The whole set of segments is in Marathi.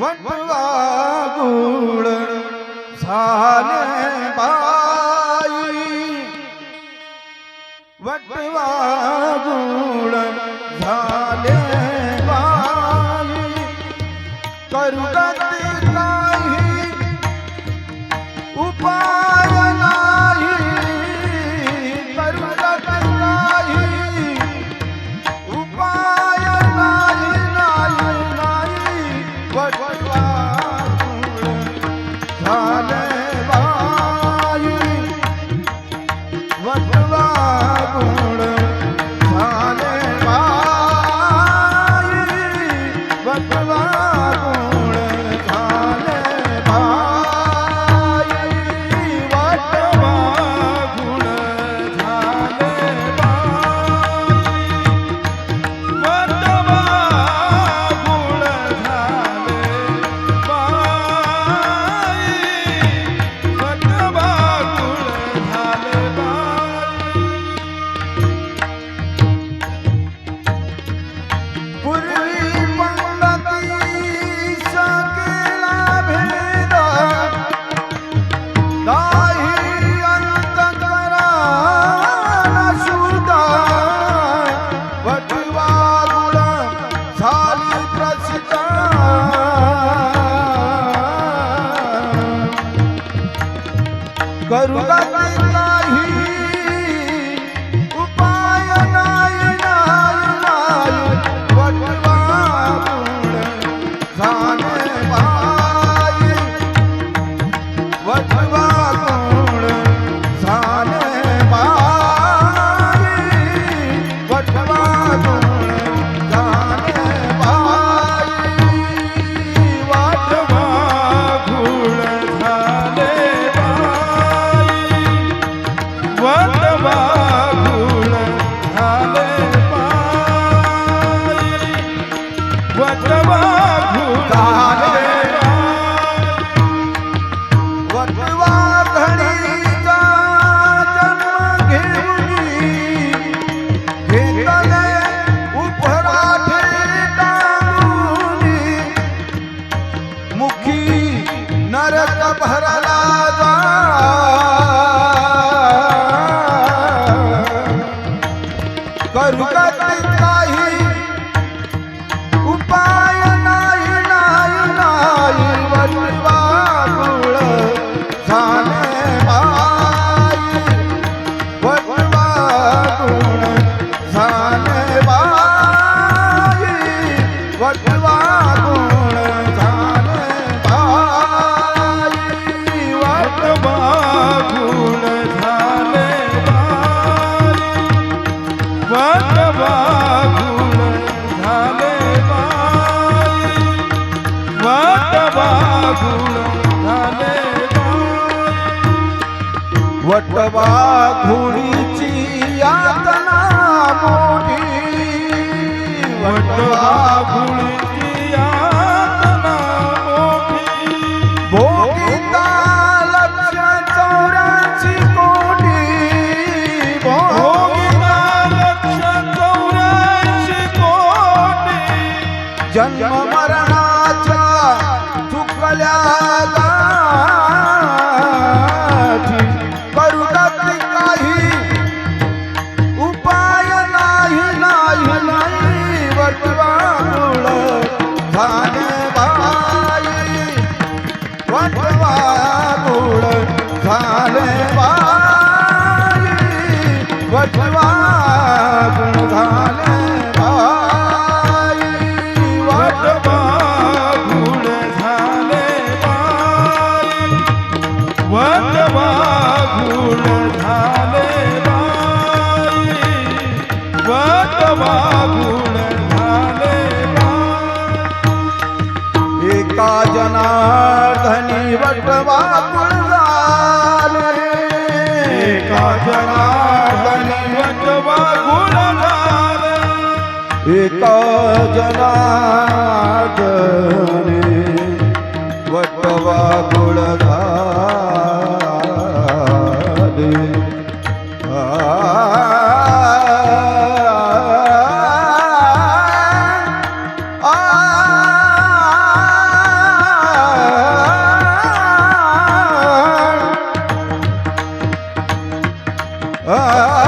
வட்டுவா Whoa! 勇敢。પ્રભુ वटवा गुण झाले वटवा गुण झाले. वटवा गुण झाले वटवा एका जनार्धनी वटवा गुण जना દેવા ગુણધાર એક જનાદને Vatva ગુણધાર ah, ah, ah.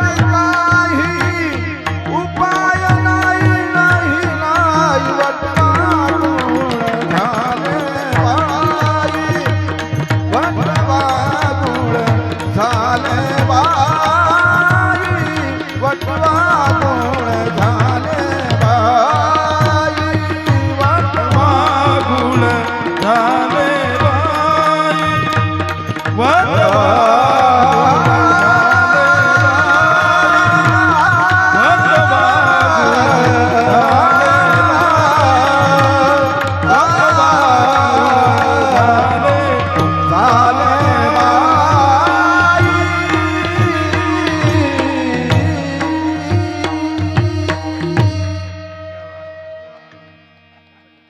Ah.